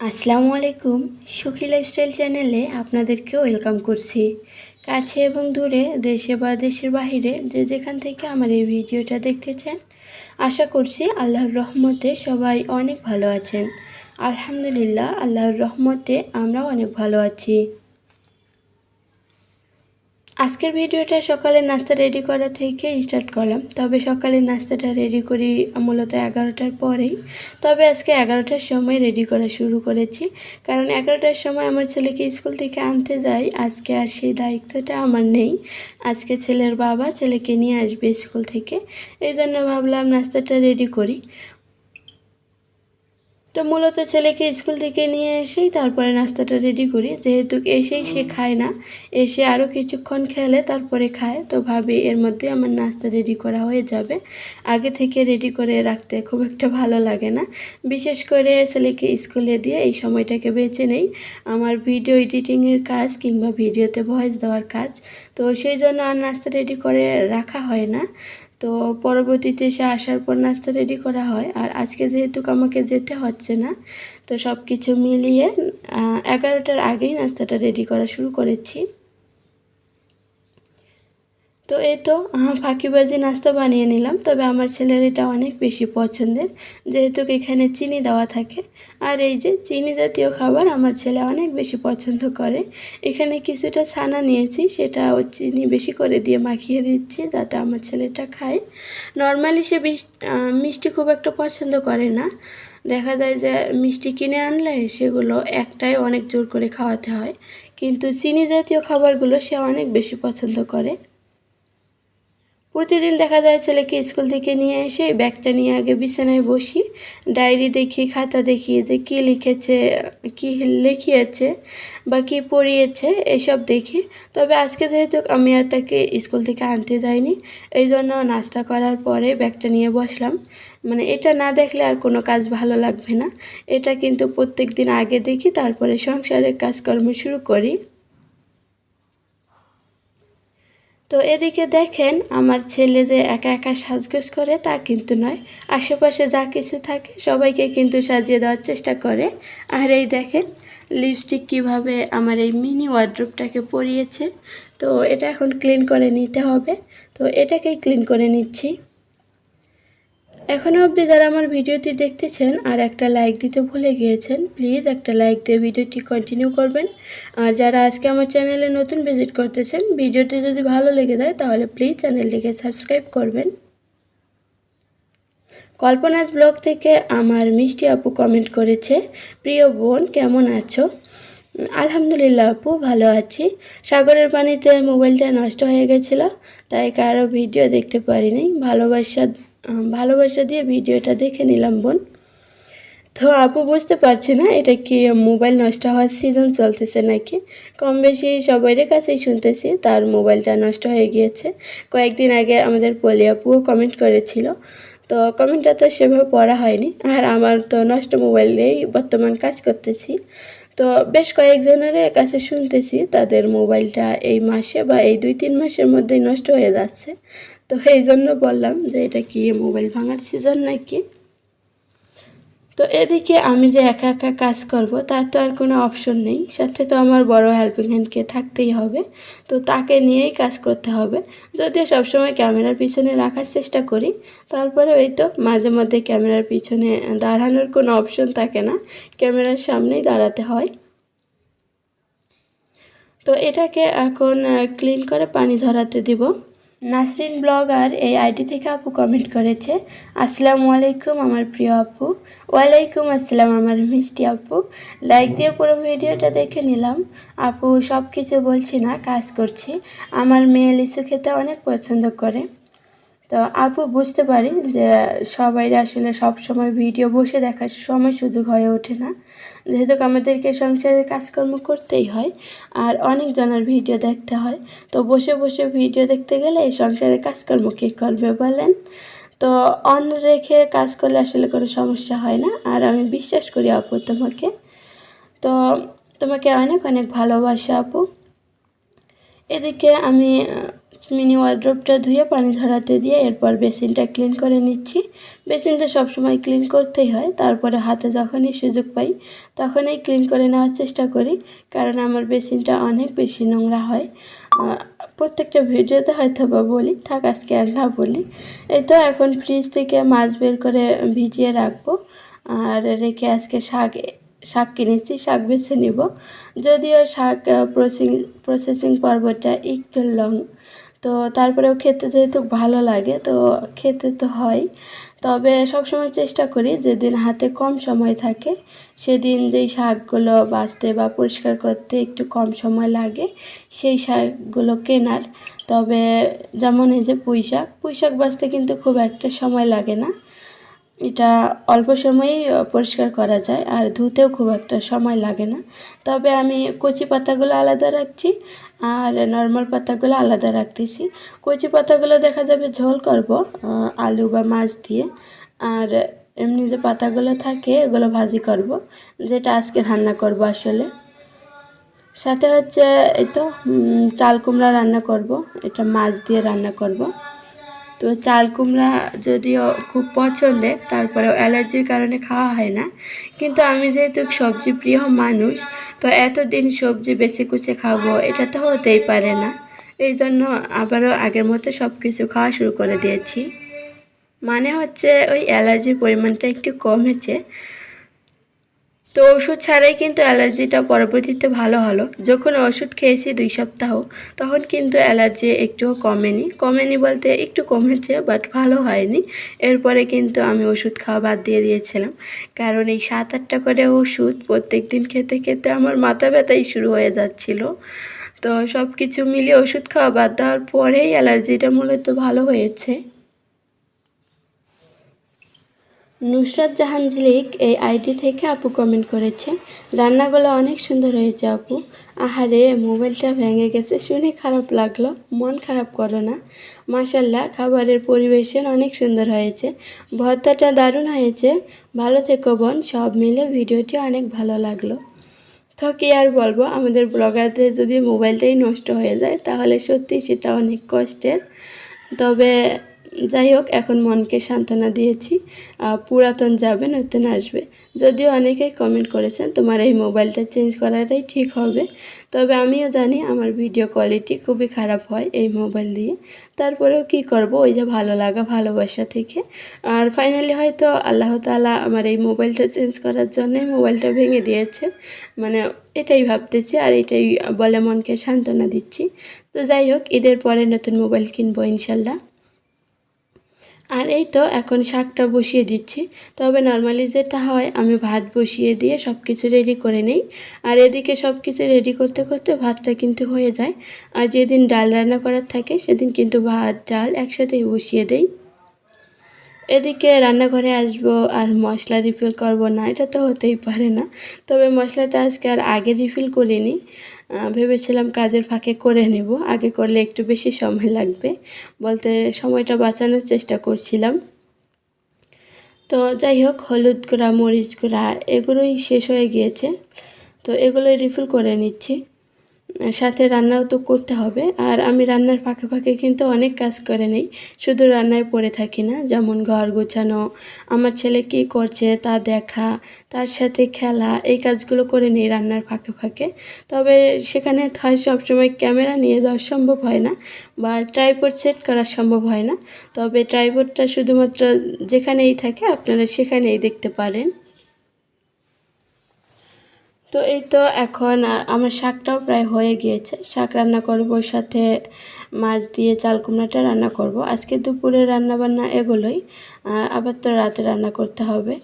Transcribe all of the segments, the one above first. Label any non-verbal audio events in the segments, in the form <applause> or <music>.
আসসালামু আলাইকুম। সুখী লাইফস্টাইল চ্যানেলে আপনাদেরকে ওয়েলকাম করছি। কাছে এবং দূরে, দেশে বা দেশের বাহিরে যে যেখান থেকে আমার এই ভিডিওটা দেখতেছেন, আশা করছি আল্লাহর রহমতে সবাই অনেক ভালো আছেন। আলহামদুলিল্লাহ, আল্লাহর রহমতে আমরা অনেক ভালো আছি। আজকের ভিডিওটা সকালের নাস্তা রেডি করা থেকে স্টার্ট করলাম। তবে সকালের নাস্তাটা রেডি করি মূলত এগারোটার পরেই। তবে আজকে এগারোটার সময় রেডি করা শুরু করেছি। কারণ এগারোটার সময় আমার ছেলেকে স্কুল থেকে আনতে যাই। আজকে আর সেই দায়িত্বটা আমার নেই। আজকে ছেলের বাবা ছেলেকে নিয়ে আসবে স্কুল থেকে। এই জন্য ভাবলাম নাস্তাটা রেডি করি। তো মূলত ছেলেকে স্কুল থেকে নিয়ে এসেই তারপরে নাস্তাটা রেডি করি। যেহেতু এসেই সে খায় না এসে আরও কিছুক্ষণ খেলে তারপরে খায়। তো ভাবি এর মধ্যে আমার নাস্তা রেডি করা হয়ে যাবে। আগে থেকে রেডি করে রাখতে খুব একটা ভালো লাগে না। বিশেষ করে ছেলেকে স্কুলে দিয়ে এই সময়টাকে বেছে নেই। আমার ভিডিও এডিটিংয়ের কাজ কিংবা ভিডিওতে ভয়েস দেওয়ার কাজ। তো সেই জন্য আর নাস্তা রেডি করে রাখা হয় না। তো পরবর্তীতে সে আসার পর নাস্তা রেডি করা হয়। আর আজকে যেহেতু আমাকে যেতে হচ্ছে না, তো সব কিছু মিলিয়ে এগারোটার আগেই নাস্তাটা রেডি করা শুরু করেছি। তো এই তো ফাঁকিবাজি নাস্তা বানিয়ে নিলাম। তবে আমার ছেলের এটা অনেক বেশি পছন্দের, যেহেতু এখানে চিনি দেওয়া থাকে। আর এই যে চিনি জাতীয় খাবার আমার ছেলে অনেক বেশি পছন্দ করে। এখানে কিছুটা ছানা নিয়েছি, সেটা ও চিনি বেশি করে দিয়ে মাখিয়ে দিচ্ছি যাতে আমার ছেলেটা খায়। নর্মালি সে মিষ্টি খুব একটা পছন্দ করে না। দেখা যায় যে মিষ্টি কিনে আনলে সেগুলো একটাই অনেক জোর করে খাওয়াতে হয়। কিন্তু চিনি জাতীয় খাবারগুলো সে অনেক বেশি পছন্দ করে। প্রতিদিন দেখা যায় ছেলেকে স্কুল থেকে নিয়ে এসে ব্যাগটা নিয়ে আগে বিছানায় বসি, ডায়েরি দেখি, খাতা দেখি, যে কী লিখেছে, কী লিখিয়েছে বা কী পড়িয়েছে, এসব দেখি। তবে আজকে যেহেতু আমি আর তাকে স্কুল থেকে আনতে যাইনি, এই জন্য নাস্তা করার পরে ব্যাগটা নিয়ে বসলাম। মানে এটা না দেখলে আর কোনো কাজ ভালো লাগবে না। এটা কিন্তু প্রত্যেক দিন আগে দেখি, তারপরে সংসারের কাজকর্ম শুরু করি। তো এদিকে দেখেন, আমার ছেলে যে একা একা সাজগোজ করে তা কিন্তু নয়। আশেপাশে যা কিছু থাকে সবাইকে কিন্তু সাজিয়ে দেওয়ার চেষ্টা করে। আর এই দেখেন লিপস্টিক কীভাবে আমার এই মিনি ওয়ার্ড্রোপটাকে পরিয়েছে। তো এটা এখন ক্লিন করে নিতে হবে। তো এটাকেই ক্লিন করে নিচ্ছি। এখনও অবধি যারা আমার ভিডিওটি দেখতেছেন আর একটা লাইক দিতে ভুলে গিয়েছেন প্লিজ একটা লাইক দিয়ে ভিডিওটি কন্টিনিউ করবেন। আর যারা আজকে আমার চ্যানেলে নতুন ভিজিট করতেছেন, ভিডিওটি যদি ভালো লেগে যায়, তাহলে প্লিজ চ্যানেলটিকে সাবস্ক্রাইব করবেন। কল্পনাজ ব্লগ থেকে আমার মিষ্টি আপু কমেন্ট করেছে, প্রিয় বোন, কেমন আছো? আলহামদুলিল্লাহ আপু, ভালো আছি। সাগরের পানিতে মোবাইলটা নষ্ট হয়ে গেছিল, তাই কারও ভিডিও দেখতে পারিনি। ভালোবাসা ভালোবাসা দিয়ে ভিডিওটা দেখে নিলাম, বোন। তো আপু বুঝতে পারছি না এটা কি মোবাইল নষ্ট হওয়ার সিজন চলতেছে নাকি? কম বেশি সবাইয়ের কাছেই শুনতেছি তার মোবাইলটা নষ্ট হয়ে গিয়েছে। কয়েকদিন আগে আমাদের পলি আপুও কমেন্ট করেছিল। তো কমেন্টটা তো সেভাবে পড়া হয়নি। আর আমার তো নষ্ট মোবাইলেই বর্তমান কাজ করতেছি। তো বেশ কয়েকজনের কাছে শুনতেছি তাদের মোবাইলটা এই মাসে বা এই দুই তিন মাসের মধ্যেই নষ্ট হয়ে যাচ্ছে। তো এই জন্য বললাম যে এটা কি মোবাইল ভাঙার সিজন নাকি? তো এদিকে আমি যে একা একা কাজ করব, তার তো আর কোনো অপশন নেই। সাথে তো আমার বড় হেল্পিং হ্যান্ডকে থাকতেই হবে। তো তাকে নিয়েই কাজ করতে হবে। যদিও সবসময় ক্যামেরার পিছনে রাখার চেষ্টা করি। তারপরে ওই তো মাঝে মধ্যে ক্যামেরার পিছনে দাঁড়ানোর কোনো অপশন থাকে না। ক্যামেরার সামনেই দাঁড়াতে হয়। তো এটাকে এখন ক্লিন করে পানি ধরাতে দিব। নাসরিন ব্লগার এই আইডি থেকে আপু কমেন্ট করেছে, আসসালামু আলাইকুম আমার প্রিয় আপু। ওয়ালাইকুম আসসালাম আমার মিষ্টি আপু। লাইক দিয়ে পুরো ভিডিওটা দেখে নিলাম। আপু সব কিছু বলছি না, কাজ করছি। আমার মেয়ে লিচু খেতে অনেক পছন্দ করে। তো আপু বুঝতে পারি যে সবাই আসলে সব সময় ভিডিও বসে দেখার সময় সুযোগ হয়ে ওঠে না। যেহেতু আমাদেরকে সংসারের কাজকর্ম করতেই হয় আর অনেকজনের ভিডিও দেখতে হয়, তো বসে বসে ভিডিও দেখতে গেলে এই সংসারের কাজকর্ম কী করবে বলেন? তো অন রেখে কাজ করলে আসলে কোনো সমস্যা হয় না। আর আমি বিশ্বাস করি আপু তোমাকে। তো তোমাকে অনেক অনেক ভালোবাসা আপু। এদিকে আমি মিনি ওয়ার্ড্রপটা ধুয়ে পানি ঝরাতে দিয়ে এরপর বেসিনটা ক্লিন করে নিচ্ছি। বেসিনটা সবসময় ক্লিন করতেই হয়, তারপরে হাতে যখনই সুযোগ পাই তখনই ক্লিন করে নেওয়ার চেষ্টা করি, কারণ আমার বেসিনটা অনেক বেশি নোংরা হয়। প্রত্যেকটা ভিডিওতে হয়তো বা বলি, থাক আজকে আর না বলি। এই তো এখন ফ্রিজ থেকে মাছ বের করে ভিজিয়ে রাখব, আর রেখে আজকে শাক শাক কিনেছি, শাক বেছে নিব। যদিও শাক প্রসেসিং প্রসেসিং পর্বটা একটু লং তো তারপরেও খেতে যেহেতু ভালো লাগে, তো খেতে তো হয়। তবে সবসময় চেষ্টা করি যেদিন হাতে কম সময় থাকে, সেদিন যেই শাকগুলো বাঁচতে বা পরিষ্কার করতে একটু কম সময় লাগে, সেই শাকগুলো কেনার। তবে যেমন এই যে পুঁই শাক পুঁই শাক বাঁচতে কিন্তু খুব একটা সময় লাগে না। এটা অল্প সময়েই পরিষ্কার করা যায়। আর ধুতেও খুব একটা সময় লাগে না। তবে আমি কচি পাতাগুলো আলাদা রাখছি, আর নর্মাল পাতাগুলো আলাদা রাখতেছি। কচি পাতাগুলো দেখা যাবে ঝোল করব আলু বা মাছ দিয়ে। আর এমনি যে পাতাগুলো থাকে, এগুলো ভাজি করব, যেটা আজকে রান্না করব আসলে। সাথে হচ্ছে এই তো চাল কুমড়া রান্না করব, এটা মাছ দিয়ে রান্না করব। তো চাল কুমড়া যদিও খুব পছন্দের, তারপরেও অ্যালার্জির কারণে খাওয়া হয় না। কিন্তু আমি যেহেতু সবজি প্রিয় মানুষ, তো এতদিন সবজি বেশি কুচে খাব, এটা তো হতেই পারে না। এই জন্য আবারও আগের মতো সব কিছু খাওয়া শুরু করে দিয়েছি। মানে হচ্ছে ওই অ্যালার্জির পরিমাণটা একটু কমেছে। তো ওষুধ ছাড়াই কিন্তু অ্যালার্জিটা পরবর্তীতে ভালো হলো। যখন ওষুধ খেয়েছি দুই সপ্তাহ, তখন কিন্তু অ্যালার্জি একটুও কমেনি। কমেনি বলতে একটু কমেছে বাট ভালো হয়নি। এরপরে কিন্তু আমি ওষুধ খাওয়া বাদ দিয়ে দিয়েছিলাম। কারণ এই সাত আটটা করে ওষুধ প্রত্যেক দিন খেতে খেতে আমার মাথা ব্যথাই শুরু হয়ে যাচ্ছিল। তো সব কিছু মিলিয়ে ওষুধ খাওয়া বাদ দেওয়ার পরেই অ্যালার্জিটা মূলত ভালো হয়েছে। নুসরাত জাহান ঝিলিক এই আইডি থেকে আপু কমেন্ট করেছে, রান্নাগুলো অনেক সুন্দর হয়েছে আপু। আহারে, মোবাইলটা ভেঙে গেছে, শুনে খারাপ লাগল, মন খারাপ করো না। মাসাল্লাহ খাবারের পরিবেশন অনেক সুন্দর হয়েছে, ভর্তাটা দারুণ হয়েছে। ভালো থেকো বোন, সব মিলে ভিডিওটি অনেক ভালো লাগল। তো কি আর বলব, আমাদের ব্লগারদের যদি মোবাইলটাই নষ্ট হয়ে যায়, তাহলে সত্যি সেটা অনেক কষ্টের। তবে যাই হোক, এখন মনকে সান্ত্বনা দিয়েছি। পুরাতন যাবে, নতুন আসবে। যদিও অনেকেই কমেন্ট করেছেন, তোমার এই মোবাইলটা চেঞ্জ করাটাই ঠিক হবে। তবে আমিও জানি আমার ভিডিও কোয়ালিটি খুবই খারাপ হয় এই মোবাইল দিয়ে। তারপরেও কি করব? ওই যে ভালো লাগা, ভালোবাসা থেকে। আর ফাইনালি হয়তো আল্লাহ তাআলা আমার এই মোবাইলটা চেঞ্জ করার জন্যই মোবাইলটা ভেঙে দিয়েছে। মানে এটাই ভাবতেছি আর এটাই বলে মনকে সান্ত্বনা দিচ্ছি। তো যাই হোক, ঈদের পরে নতুন মোবাইল কিনবো ইনশাল্লাহ। আর এই তো এখন শাকটা বসিয়ে দিচ্ছি। তবে নর্মালি যেটা হয়, আমি ভাত বসিয়ে দিয়ে সব কিছু রেডি করে নিই। আর এদিকে সব কিছু রেডি করতে করতে ভাতটা কিন্তু হয়ে যায়। আর যেদিন ডাল রান্না করার থাকে, সেদিন কিন্তু ভাত, ডাল একসাথেই বসিয়ে দেই। এদিকে রান্নাঘরে আসব আর মশলা রিফিল করব না, এটা তো হতেই পারে না। তবে মশলাটা আজকে আর আগে রিফিল করিনি। ভেবেছিলাম কাজের ফাঁকে করে নেব, আগে করলে একটু বেশি সময় লাগবে। বলতে সময়টা বাঁচানোর চেষ্টা করছিলাম। তো যাই হোক, হলুদ গুঁড়া, মরিচ গুঁড়া, এগুলোই শেষ হয়ে গিয়েছে। তো এগুলোই রিফিল করে নিচ্ছি। সাথে রান্নাও তো করতে হবে। আর আমি রান্নার ফাঁকে ফাঁকে কিন্তু অনেক কাজ করে নেই। শুধু রান্নায় পড়ে থাকি না, যেমন ঘর গোছানো, আমার ছেলে কী করছে তা দেখা, তার সাথে খেলা, এই কাজগুলো করে নেই রান্নার ফাঁকে ফাঁকে। তবে সেখানে হয় সবসময় ক্যামেরা নিয়ে যাওয়া সম্ভব হয় না বা ট্রাইপড সেট করা সম্ভব হয় না। তবে ট্রাইপডটা শুধুমাত্র যেখানেই থাকে আপনারা সেখানেই দেখতে পারেন। তো এই তো এখন আমার শাকটাও প্রায় হয়ে গিয়েছে। শাক রান্না করব সাথে মাছ দিয়ে চাল কুমড়াটা রান্না করব। আজকে দুপুরে রান্না বান্না এগুলোই আবার তো রাতে রান্না করতে হবে।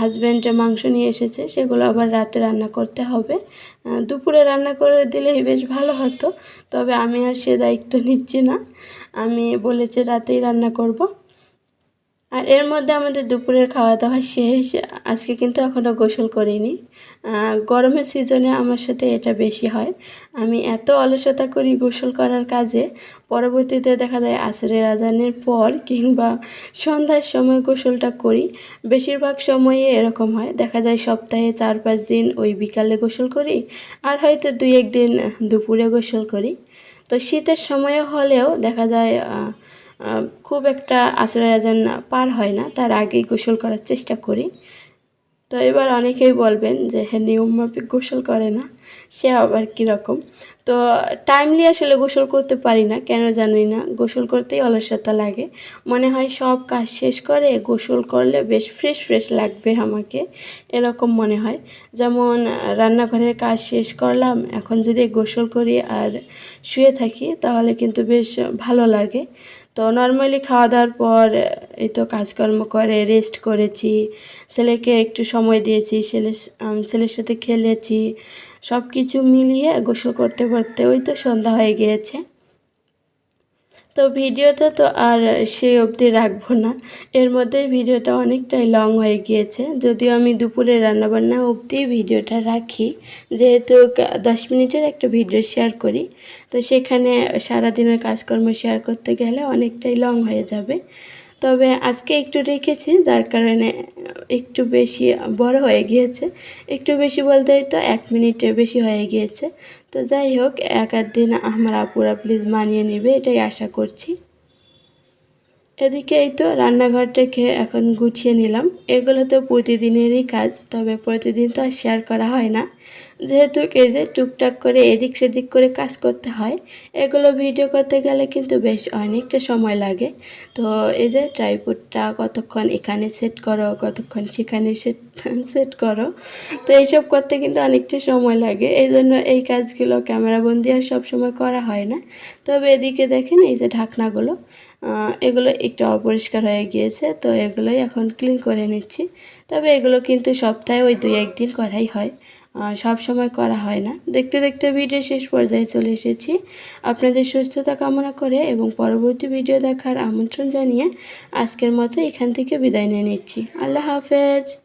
হাজব্যান্ড মাংস নিয়ে এসেছে, সেগুলো আবার রাতে রান্না করতে হবে। দুপুরে রান্না করে দিলেই বেশ ভালো হতো, তবে আমি আর সে দায়িত্ব নিচ্ছি না। আমি বলেছি রাতেই রান্না করব। আর এর মধ্যে আমাদের দুপুরের খাওয়া দাওয়া শেষ। আজকে কিন্তু এখনও গোসল করিনি। গরমের সিজনে আমার সাথে এটা বেশি হয়। আমি এত অলসতা করি গোসল করার কাজে। পরবর্তীতে দেখা যায় আসরের আজানের পর কিংবা সন্ধ্যার সময় গোসলটা করি। বেশিরভাগ সময়ে এরকম হয়। দেখা যায় সপ্তাহে চার পাঁচ দিন ওই বিকালে গোসল করি আর হয়তো দুই একদিন দুপুরে গোসল করি। তো শীতের সময় হলেও দেখা যায় খুব একটা আসরের আজান পার হয় না, তার আগেই গোসল করার চেষ্টা করি। তো এবার অনেকেই বলবেন যে হ্যাঁ নিয়ম মাফিক গোসল করে না, সে আবার কীরকম? তো টাইমলি আসলে গোসল করতে পারি না, কেন জানি না, গোসল করতেই অলসতা লাগে। মনে হয় সব কাজ শেষ করে গোসল করলে বেশ ফ্রেশ ফ্রেশ লাগবে আমাকে, এরকম মনে হয়। যেমন, রান্নাঘরের কাজ শেষ করলাম, এখন যদি গোসল করি আর শুয়ে থাকি, তাহলে কিন্তু বেশ ভালো লাগে। তো নর্মালি খাওয়া দাওয়ার পর, এই তো কাজকর্ম করে রেস্ট করেছি। ছেলেকে একটু সময় দিয়েছি, ছেলে ছেলের সাথে খেলেছি। সব কিছু মিলিয়ে গোসল করতে করতে ওই তো সন্ধ্যা হয়ে গিয়েছে। তো ভিডিওটা তো আর সেই অবধি রাখব না। এর মধ্যেই ভিডিওটা অনেকটাই লং হয়ে গিয়েছে। যদিও আমি দুপুরে রান্নাবান্না অবধি ভিডিওটা রাখি। যেহেতু দশ মিনিটের একটা ভিডিও শেয়ার করি, তো সেখানে সারাদিনের কাজকর্ম শেয়ার করতে গেলে অনেকটাই লং হয়ে যাবে। তবে আজকে একটু রেখেছি, যার কারণে একটু বেশি বড় হয়ে গিয়েছে। একটু বেশি বলতে তো এক মিনিটের বেশি হয়ে গিয়েছে। তো যাই হোক, এক দিন আমার আপুরা প্লিজ মানিয়ে নেবে, এটাই আশা করছি। এদিকে এই তো রান্নাঘরটাকে এখন গুছিয়ে নিলাম। এগুলো তো প্রতিদিনেরই কাজ, তবে প্রতিদিন তো আর শেয়ার করা হয় না। যেহেতু যে টুকটাক করে এদিক সেদিক করে কাজ করতে হয়, এগুলো ভিডিও করতে গেলে কিন্তু বেশ অনেকটা সময় লাগে। তো এই যে ট্রাইপুডটা কতক্ষণ এখানে সেট করো, কতক্ষণ সেখানে সেট সেট <laughs> করো, তো এইসব করতে কিন্তু অনেকটা সময় লাগে। এই জন্য এই কাজগুলো ক্যামেরাবন্দি আর সব সময় করা হয় না। তবে এদিকে দেখেন এই যে ঢাকনাগুলো এগুলো একটু অপরিষ্কার হয়ে গিয়েছে, তো এগুলোই এখন ক্লিন করে নিচ্ছি। তবে এগুলো কিন্তু সপ্তাহে ওই দুই একদিন করাই হয়। সব সময় করা হয় না। দেখতে দেখতে ভিডিও শেষ পর্যায়ে চলে এসেছি। আপনাদের সুস্থতা কামনা করে এবং পরবর্তী ভিডিও দেখার আমন্ত্রণ জানিয়ে আজকের মতো এখান থেকে বিদায় নিয়ে নিচ্ছি। আল্লাহ হাফেজ।